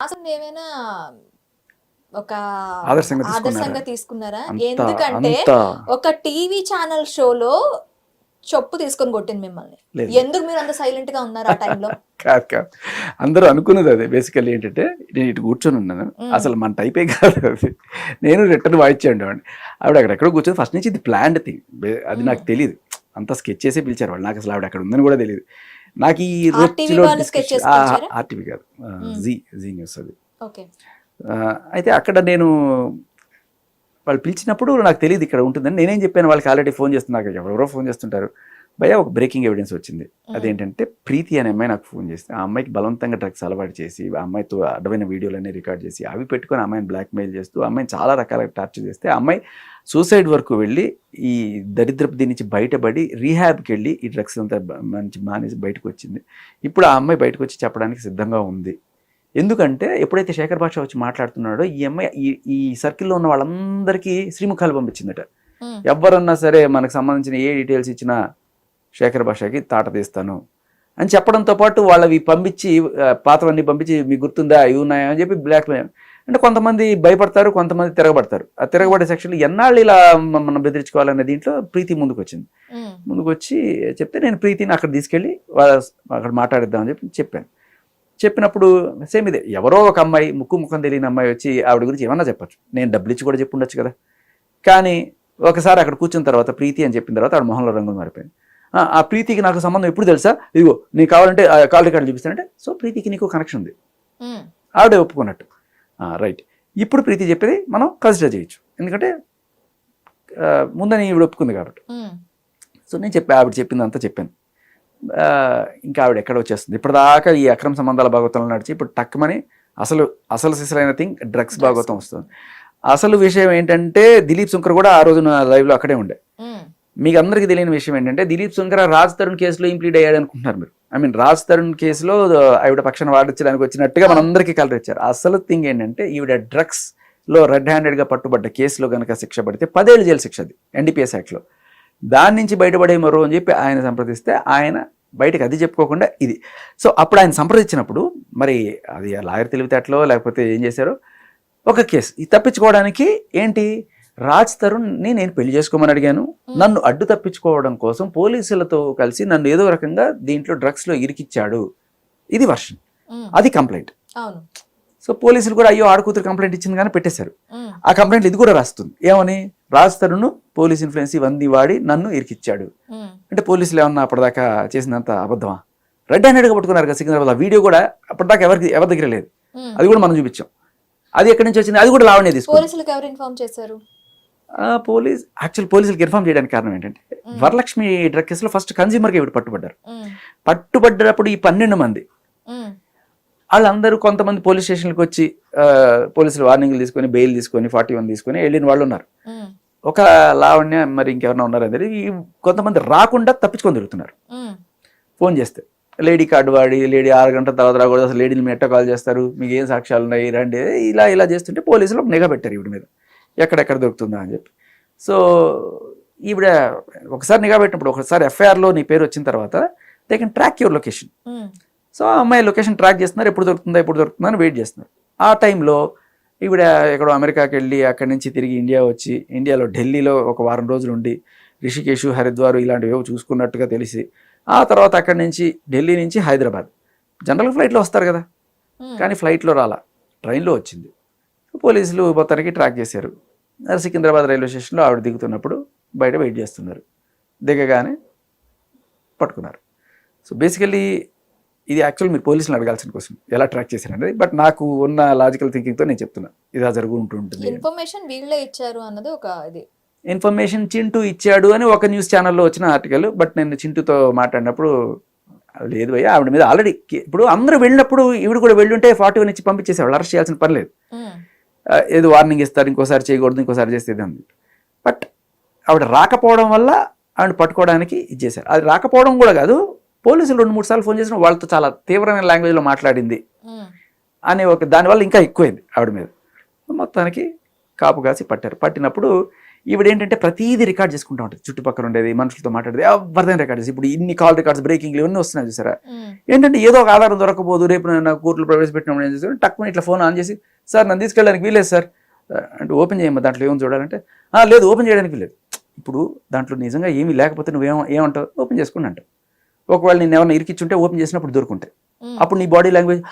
ఏమైనా ఒక ఆదర్శంగా తీసుకున్నారా? ఎందుకంటే ఒక టీవీ ఛానల్ షోలో చెప్పు తీసుకొని కొట్టింది మిమ్మల్ని. ఎందుకు మీరు అంత సైలెంట్గా ఉన్నారు ఆ టైంలో? కాదు కాదు. అందరూ అనుకున్నది అదే. బేసికల్లీ ఏంటంటే నేను ఇటు కూర్చొని ఉన్నాను. అసలు మన టైపే కాదు అది. నేను రిటర్న్ వాయిచ్చేయండి వాడిని ఆవిడ అక్కడెక్కడో కూర్చొని ఫస్ట్ నుంచి ఇది ప్లాన్డ్ థింగ్ అది నాకు తెలియదు అంతా స్కెచ్ చేసి పిలిచారు వాళ్ళు. నాకు అసలు ఆవిడ అక్కడ ఉందని కూడా తెలియదు నాకు ఈ పిలిచారా? ఆర్టీవీ కాదు. జీ జీ న్యూస్ అది అయితే అక్కడ నేను వాళ్ళు పిలిచినప్పుడు నాకు తెలియదు ఇక్కడ ఉంటుందని నేనేం చెప్పాను వాళ్ళకి ఆల్రెడీ ఫోన్ చేస్తున్నారు ఎవరెవరో ఫోన్ చేస్తుంటారు భయ ఒక బ్రేకింగ్ ఎవిడెన్స్ వచ్చింది. అదేంటంటే ప్రీతి అనే అమ్మాయి నాకు ఫోన్ చేస్తే ఆ అమ్మాయికి బలవంతంగా డ్రగ్స్ అలవాటు చేసి ఆ అమ్మాయితో అడ్డమైన వీడియోలన్నీ రికార్డ్ చేసి అవి పెట్టుకొని అమ్మాయిని బ్లాక్మెయిల్ చేస్తూ అమ్మాయిని చాలా రకాలుగా టార్చర్ చేస్తే అమ్మాయి సూసైడ్ వరకు వెళ్ళి ఈ దరిద్రపు దీని నుంచి బయటపడి రీహాబ్కి వెళ్ళి ఈ డ్రగ్స్ అంతా మంచి మానేసి బయటకు వచ్చింది. ఇప్పుడు ఆ అమ్మాయి బయటకు వచ్చి చెప్పడానికి సిద్ధంగా ఉంది. ఎందుకంటే ఎప్పుడైతే శేఖర్ భాష వచ్చి మాట్లాడుతున్నాడో ఈ అమ్మాయి ఈ ఈ సర్కిల్లో ఉన్న వాళ్ళందరికీ శ్రీముఖాలు పంపించిందట. ఎవరన్నా సరే మనకు సంబంధించిన ఏ డీటెయిల్స్ ఇచ్చినా శేఖర్ భాషకి తాట తీస్తాను అని చెప్పడంతో పాటు వాళ్ళవి పంపించి పాతవన్నీ పంపించి మీకు గుర్తుందా? ఇవి ఉన్నాయా? అని చెప్పి బ్లాక్ అంటే కొంతమంది భయపడతారు కొంతమంది తిరగబడతారు. ఆ తిరగబడే సెక్షన్లు ఎన్నాళ్ళు ఇలా మనం బెదిరించుకోవాలనే దీంట్లో ప్రీతి ముందుకు వచ్చింది ముందుకు వచ్చి చెప్తే నేను ప్రీతిని అక్కడ తీసుకెళ్ళి వాళ్ళ అక్కడ మాట్లాడిద్దామని చెప్పి చెప్పాను. చెప్పినప్పుడు సేమ్ ఇదే ఎవరో ఒక అమ్మాయి ముక్కు ముఖం తెలియని అమ్మాయి వచ్చి ఆవిడ గురించి ఏమన్నా చెప్పచ్చు. నేను డబ్బులు ఇచ్చి కూడా చెప్పి ఉండొచ్చు కదా. కానీ ఒకసారి అక్కడ కూర్చున్న తర్వాత ప్రీతి అని చెప్పిన తర్వాత ఆవిడ మొహంలో రంగులు మారిపోయింది. "ఆ, ప్రీతికి నాకు సంబంధం ఎప్పుడు తెలుసా? ఇదిగో నీకు కావాలంటే ఆ కాల్ రికార్డు చూపిస్తానంటే సో ప్రీతికి నీకు కనెక్షన్ ఉంది. ఆవిడే ఒప్పుకున్నట్టు. రైట్ ఇప్పుడు ప్రీతి చెప్పేది మనం కన్సిడర్ చేయొచ్చు. ఎందుకంటే ముందని ఈవిడ ఒప్పుకుంది కాబట్టి. సో నేను చెప్పి ఆవిడ చెప్పిందంతా చెప్పాను. ఆ, ఇంకా ఆవిడ ఎక్కడ వచ్చేస్తుంది? ఇప్పటిదాకా ఈ అక్రమ సంబంధాల భాగవతంలో నడిచి ఇప్పుడు టక్మని అసలు అసలు సిసలైన థింగ్ డ్రగ్స్ భాగవతం వస్తుంది. అసలు విషయం ఏంటంటే దిలీప్ శంకర్ కూడా ఆ రోజున లైవ్లో అక్కడే ఉండే. మీకు అందరికీ తెలియని విషయం ఏంటంటే దిలీప్ శంకర్ రాజ్ తరుణ్ కేసులో ఇంప్లీడ్ అయ్యాడు అనుకుంటున్నారు మీరు. ఐ మీన్ రాజ్ తరుణ్ కేసులో ఆవిడ పక్షాన వాడించడానికి వచ్చినట్టుగా మనందరికీ కలర్ ఇచ్చారు. అసలు థింగ్ ఏంటంటే ఈవిడ డ్రగ్స్లో రెడ్ హ్యాండెడ్గా పట్టుబడ్డ కేసులో కనుక శిక్ష పడితే పదేళ్ళు జైలు శిక్ష అది ఎన్డీపీఎస్ యాక్ట్లో దాని నుంచి బయటపడే మరో అని చెప్పి ఆయన సంప్రదిస్తే ఆయన బయటకు అది చెప్పుకోకుండా ఇది. సో అప్పుడు ఆయన సంప్రదించినప్పుడు మరి అది లాయర్ తెలివితేటలో లేకపోతే ఏం చేశారో? ఒక కేసు. ఇది తప్పించుకోవడానికి ఏంటి? రాజ్ తరుణ్ని నేను పెళ్ళి చేసుకోమని అడిగాను. నన్ను అడ్డు తప్పించుకోవడం కోసం పోలీసులతో కలిసి నన్ను ఏదో రకంగా దీంట్లో డ్రగ్స్లో ఇరికిచ్చాడు. ఇది వర్షన్ అది కంప్లైంట్. సో పోలీసులు కూడా అయ్యో ఆడకూతురు కంప్లైంట్ ఇచ్చింది కానీ పెట్టేశారు. ఆ కంప్లైంట్ ఇది కూడా రాస్తుంది. ఏమని? రాజ్ తరుణ్ పోలీస్ ఇన్ఫ్లుయెన్స్ ఇవన్నీ వాడి నన్ను ఇరికిచ్చాడు. అంటే పోలీసులు ఏమన్నా అప్పటిదాకా చేసినంత అబద్ధమా? రెడ్ హ్యాండెడ్గా పట్టుకున్నారు కదా సికింద్రాబాద్. ఆ వీడియో కూడా అప్పటిదాకా ఎవరికి ఎవరి దగ్గర లేదు. అది కూడా మనం చూపించాం. అది ఎక్కడి నుంచి వచ్చింది? అది కూడా లావణ్య తీసుకుంది పోలీస్ యాక్చువల్ పోలీసులకు ఇన్ఫార్మ్ చేయడానికి కారణం ఏంటంటే వరలక్ష్మి డ్రగ్ కేసులో ఫస్ట్ కన్జ్యూమర్కి ఇవి పట్టుబడ్డారు. పట్టుబడ్డప్పుడు ఈ పన్నెండు మంది. వాళ్ళందరూ కొంతమంది పోలీస్ స్టేషన్కి వచ్చి పోలీసులు వార్నింగ్లు తీసుకొని బెయిల్ తీసుకొని ఫార్టీ వన్ తీసుకొని వెళ్ళిన వాళ్ళు ఉన్నారు. ఒక లావణ్య మరి ఇంకెవరైనా ఉన్నారు అనేది ఈ కొంతమంది రాకుండా తప్పించుకొని తిరుగుతున్నారు. ఫోన్ చేస్తే లేడీ కార్డు వాడి లేడీ ఆరు గంటల తర్వాత రాకూడదు అసలు లేడీని మీరు ఎట్ట కాల్ చేస్తారు మీకు ఏం సాక్ష్యాలు ఉన్నాయి రండి. ఇలా ఇలా చేస్తుంటే పోలీసులు నిఘా పెట్టారు ఈవిడ మీద. ఎక్కడెక్కడ దొరుకుతుందా అని చెప్పి. సో ఈవిడ ఒకసారి నిఘా పెట్టినప్పుడు ఒకసారి ఎఫ్ఐఆర్లో నీ పేరు వచ్చిన తర్వాత they can track your location. So ఆ అమ్మాయి లొకేషన్ ట్రాక్ చేస్తున్నారు ఎప్పుడు దొరుకుతుందా ఎప్పుడు దొరుకుతుందా అని వెయిట్ చేస్తున్నారు. ఆ టైంలో ఈవిడ ఎక్కడో అమెరికాకి వెళ్ళి అక్కడి నుంచి తిరిగి ఇండియా వచ్చి ఇండియాలో ఢిల్లీలో ఒక వారం రోజులు ఉండి రిషికేశు హరిద్వార్ ఇలాంటివి ఏవో చూసుకున్నట్టుగా తెలిసి ఆ తర్వాత అక్కడి నుంచి ఢిల్లీ నుంచి హైదరాబాద్. జనరల్ ఫ్లైట్లో వస్తారు కదా. కానీ ఫ్లైట్లో రాలా. ట్రైన్లో వచ్చింది. పోలీసులు మొత్తానికి ట్రాక్ చేశారు. సికింద్రాబాద్ రైల్వే స్టేషన్లో ఆవిడ దిగుతున్నప్పుడు బయట వెయిట్ చేస్తున్నారు. దిగగానే పట్టుకున్నారు. సో బేసికలీ ఇది యాక్చువల్ మీరు పోలీసులు అడగాల్సిన క్వశ్చన్. ఎలా ట్రాక్ చేశారనేది బట్ నాకు ఉన్న లాజికల్ థింకింగ్తో నేను చెప్తున్నా. ఇలా జరుగుతూ ఉంటుంది ఇన్ఫర్మేషన్ వీళ్ళే ఇచ్చారు అన్నది ఒక ఇది. ఇన్ఫర్మేషన్ చింటూ ఇచ్చాడు అని ఒక న్యూస్ ఛానల్లో వచ్చిన ఆర్టికల్ బట్ నేను చింటూతో మాట్లాడినప్పుడు లేదు భయ్య ఆవిడ మీద ఆల్రెడీ ఇప్పుడు అందరూ వెళ్ళినప్పుడు ఈవిడ కూడా వెళ్ళుంటే ఫార్టీ వన్ ఇచ్చి పంపించేసేవాళ్ళు. అరెస్ట్ చేయాల్సిన పని లేదు. ఆ, ఏదో వార్నింగ్ ఇస్తారు ఇంకోసారి చేయకూడదు ఇంకోసారి చేస్తే ఇది అంది బట్ ఆవిడ రాకపోవడం వల్ల ఆవిడ పట్టుకోవడానికి ఇచ్చేశారు అది రాకపోవడం కూడా కాదు పోలీసులు రెండు మూడు సార్లు ఫోన్ చేసిన వాళ్ళతో చాలా తీవ్రమైన లాంగ్వేజ్లో మాట్లాడింది అనే ఒక దానివల్ల ఇంకా ఎక్కువైంది ఆవిడ మీద. మొత్తానికి కాపు కాసి పట్టారు. పట్టినప్పుడు ఈవిడ ఏంటంటే ప్రతిదీ రికార్డ్ చేసుకుంటా ఉంటుంది. చుట్టుపక్కల ఉండేది మనుషులతో మాట్లాడేది ఎవరిదైనా రికార్డ్ చేసి ఇప్పుడు ఇన్ని కాల్ రికార్డ్స్ బ్రేకింగ్ ఇవన్నీ వస్తున్నాయి చూసారా? ఏంటంటే ఏదో ఒక ఆధారం దొరకబోదు రేపు నేను కోర్టులో ప్రవేశపెట్టినప్పుడు ఏం చేస్తాను? టక్కుని ఇట్లా ఫోన్ ఆన్ చేసి సార్ నన్ను తీసుకెళ్ళడానికి వీలేదు సార్. అంటే ఓపెన్ చేయమ్మా దాంట్లో ఏమని చూడాలంటే? "ఆ, లేదు ఓపెన్ చేయడానికి వీలేదు ఇప్పుడు దాంట్లో నిజంగా ఏమీ లేకపోతే నువ్వేం ఏమంటావు? ఓపెన్ చేసుకుని అంటావు ఒకవేళ నేను ఏమైనా ఇరికిచ్చుంటే ఓపెన్ చేసినప్పుడు దొరుకుంటాయి. ఉమ్, అప్పుడు నీ బాడీ లాంగ్వేజ్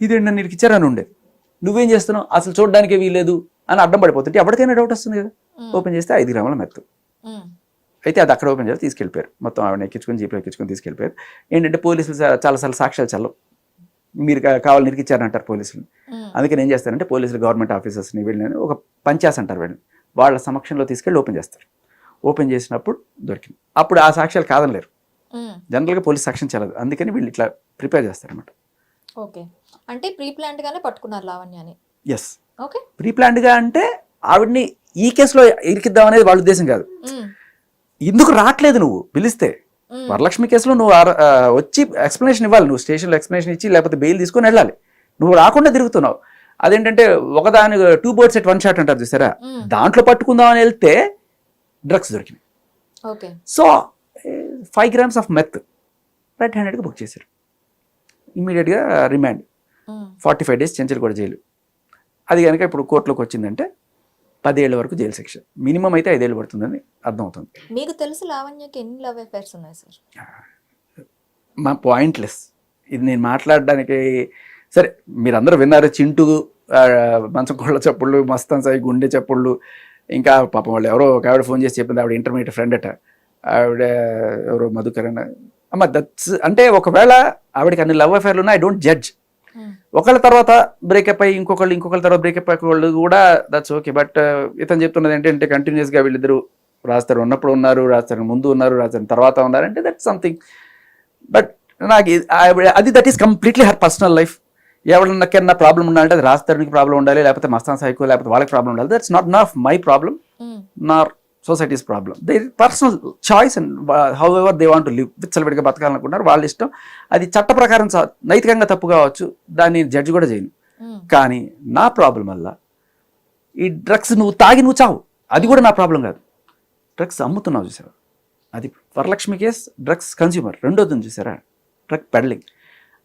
ఇదేంటి నన్ను ఇరికిచ్చారని ఉండేది. నువ్వేం చేస్తున్నావు? అసలు చూడడానికే వీలేదు అని అడ్డం పడిపోతుంటే ఎవరికైనా డౌట్ వస్తుంది కదా. ఓపెన్ చేస్తే ఐదు గ్రాముల మెత్తు. అయితే అది అక్కడ ఓపెన్ చేసి తీసుకెళ్ళిపోయారు. మొత్తం ఆవిడ ఎక్కించుకొని జీప్లో ఎక్కించుకొని తీసుకెళ్ళిపోయారు. ఏంటంటే పోలీసులు చాలాసార్లు సాక్ష్యాలు చల్లవు. మీరు కా- కావాలని ఇరికిచ్చారంటారు పోలీసులు. ఉమ్, అందుకని ఏం చేస్తారంటే పోలీసులు గవర్నమెంట్ ఆఫీసర్స్ని వీళ్ళని ఒక పంచాస్ అంటారు వీళ్ళని. వాళ్ళ సమక్షంలో తీసుకెళ్ళి ఓపెన్ చేస్తారు. ఓపెన్ చేసినప్పుడు దొరికింది. అప్పుడు ఆ సాక్ష్యాలు కాదనలేరు జనరల్గా పోలీస్ సాక్ష్యం చెల్లదు అందుకని వీళ్ళు ఇట్లా ప్రిపేర్ చేస్తారనమాట ఓకే. అంటే ప్రీ ప్లాంట్ గానే పట్టుకున్నారు లావణ్యని? Yes okay. ప్రీ ప్లాన్డ్గా అంటే ఆవిడ్ని ఈ కేసులో ఇరికిద్దాం అనేది వాళ్ళ ఉద్దేశం కాదు. ఎందుకు రావట్లేదు నువ్వు? పిలిస్తే. వరలక్ష్మి కేసులో నువ్వు వచ్చి ఎక్స్ప్లెనేషన్ ఇవ్వాలి. నువ్వు స్టేషన్లో ఎక్స్ప్లెనేషన్ ఇచ్చి లేకపోతే బెయిల్ తీసుకొని వెళ్ళాలి. నువ్వు రాకుండా తిరుగుతున్నావు. అదేంటంటే ఒకదాని two birds at one shot అంటారు చూసారా? దాంట్లో పట్టుకుందాం అని వెళ్తే డ్రగ్స్ దొరికినాయి. Okay. So five grams of meth red హ్యాండెడ్గా బుక్ చేశారు. ఇమీడియట్గా remand forty five days Chanchalguda jail. అది కనుక ఇప్పుడు కోర్టులోకి వచ్చిందంటే పదేళ్ళ వరకు జైలు శిక్ష. మినిమం అయితే ఐదేళ్ళు పడుతుందని అర్థమవుతుంది. మీకు తెలుసు లావణ్యకి ఎన్ని లవ్ అఫైర్స్ ఉన్నాయి సార్? మా పాయింట్లెస్. ఇది నేను మాట్లాడడానికి సరే మీరందరూ విన్నారు చింటూ మంచం కోళ్ళ చప్పుళ్ళు మస్తాన్ సాయి గుండె చప్పుళ్ళు. ఇంకా పాపం వాళ్ళు ఎవరో ఒక ఆవిడ ఫోన్ చేసి చెప్పింది ఆవిడ ఇంటర్మీడియట్ ఫ్రెండ్ అట. ఆవిడ ఎవరో మధుకరణ అమ్మ దట్స్ అంటే ఒకవేళ ఆవిడకి అన్ని లవ్ అఫైర్లు ఉన్నాయి ఐ డోంట్ జడ్జ్. ఒకళ్ళ తర్వాత బ్రేకప్ అయ్యి ఇంకొకళ్ళు ఇంకొకళ్ళ తర్వాత బ్రేకప్ అయ్యే వాళ్ళు కూడా దట్స్ ఓకే బట్ ఇతను చెప్తున్నది ఏంటంటే కంటిన్యూస్గా వీళ్ళిద్దరు రాస్తారు. ఉన్నప్పుడు ఉన్నారు రాస్తారు. ముందు ఉన్నారు రాస్తారు. తర్వాత ఉన్నారంటే దట్ సంథింగ్ బట్ నాకు అది that is completely her personal life ఎవరికన్నా ప్రాబ్లం ఉండాలంటే అది రాస్తానికి ప్రాబ్లం ఉండాలి లేకపోతే మస్తాన్ సైకో లేకపోతే వాళ్ళకి ప్రాబ్లం ఉండాలి. That's not not my problem nor society's problem. They personal choice and however they want live విచ్చలవిడిగా బతకాలనుకుంటున్నారు. వాళ్ళ ఇష్టం. అది చట్ట ప్రకారం నైతికంగా తప్పు కావచ్చు. దాన్ని జడ్జి కూడా చేయను. ఉమ్, కానీ నా ప్రాబ్లం వల్ల ఈ డ్రగ్స్ నువ్వు తాగి నువ్వు చావు. అది కూడా నా ప్రాబ్లం కాదు. డ్రగ్స్ అమ్ముతున్నావు చూసావా? అది వరలక్ష్మి కేస్ డ్రగ్స్ కన్స్యూమర్ రెండోది చూసారా? డ్రగ్ పెడ్లింగ్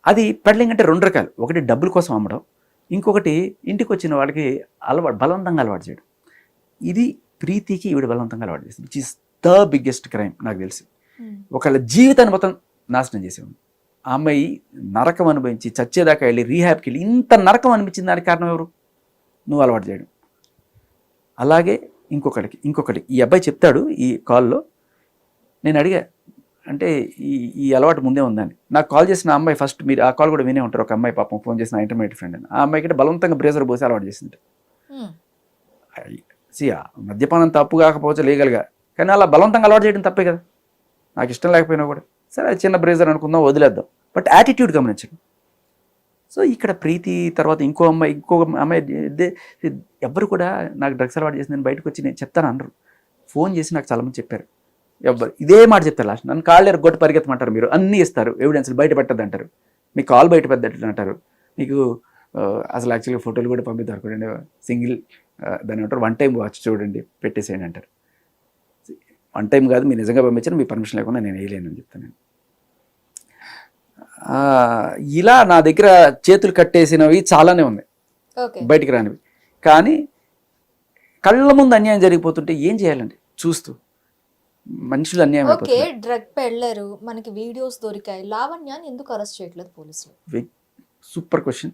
అది పెడ్లింగ్ అంటే రెండు రకాలు. ఒకటి డబ్బుల కోసం అమ్మడం. ఇంకొకటి ఇంటికి వచ్చిన వాళ్ళకి అలవాటు బలవంతంగా అలవాటు చేయడం. ఇది ప్రీతికి ఈవిడ బలవంతంగా అలవాటు చేసింది. Which is the biggest crime నాకు తెలిసి. ఉమ్, ఒకళ్ళ జీవితాన్ని మొత్తం నాశనం చేసేవాడు. ఆ అమ్మాయి నరకం అనుభవించి చచ్చేదాకా వెళ్ళి రీహాబ్కి వెళ్ళి ఇంత నరకం అనిపించింది దానికి కారణం ఎవరు? నువ్వు అలవాటు చేయడం. అలాగే ఇంకొకటికి ఇంకొకటి ఈ అబ్బాయి చెప్తాడు ఈ కాల్లో నేను అడిగా అంటే ఈ ఈ అలవాటు ముందే ఉందని నాకు కాల్ చేసిన అమ్మాయి ఫస్ట్ మీరు ఆ కాల్ కూడా వినే ఉంటారు. ఒక అమ్మాయి పాపం ఫోన్ చేసిన ఇంటర్మీడియట్ ఫ్రెండ్ అని. ఆ అమ్మాయికి బలవంతంగా బ్రేజర్ పోసి అలవాటు చేసింది. ఉమ్, మద్యపానం తప్పు కాకపోవచ్చు లీగల్గా. కానీ అలా బలవంతంగా అలవాటు చేయడం తప్పే కదా. నాకు ఇష్టం లేకపోయినా కూడా. సరే చిన్న బ్రేజర్ అనుకుందాం వదిలేద్దాం. బట్ యాటిట్యూడ్ గమనించండి. సో ఇక్కడ ప్రీతి తర్వాత ఇంకో అమ్మాయి ఇంకో అమ్మాయి ఎవ్వరు కూడా నాకు డ్రగ్స్ అలవాటు చేసి నేను బయటకు వచ్చి నేను చెప్తాను అనరు. ఫోన్ చేసి నాకు చాలామంది చెప్పారు. ఎవ్వరు ఇదే మాట చెప్తారు లాస్ట్. నన్ను కాళ్ళు గొట్టు పరిగెత్తమంటారు మీరు. అన్నీ ఇస్తారు. ఎవిడెన్స్లు బయట పెట్టద్దు అంటారు మీ కాల్ బయట పెట్టద్దు అంటారు మీకు అసలు యాక్చువల్గా ఫోటోలు కూడా పంపిస్తారు చూడండి సింగిల్ దాని ఏమంటారు? వన్ టైం వాచ్ చూడండి పెట్టేసేయండి అంటారు. వన్ టైం కాదు మీరు నిజంగా పంపించారు మీ పర్మిషన్ లేకుండా నేను వేయలేను అని చెప్తాను నేను. ఇలా నా దగ్గర చేతులు కట్టేసినవి చాలానే ఉన్నాయి. బయటికి రానివి. కానీ కళ్ళ ముందు అన్యాయం జరిగిపోతుంటే ఏం చేయాలండి? చూస్తూ. మనుషులు అన్యాయం ఓకే డ్రగ్ పెళ్ళరు మనకి వీడియోస్ దొరికాయి. లావణ్యాన్ని ఎందుకు అరెస్ట్ చేయట్లేదు పోలీసులు? Super question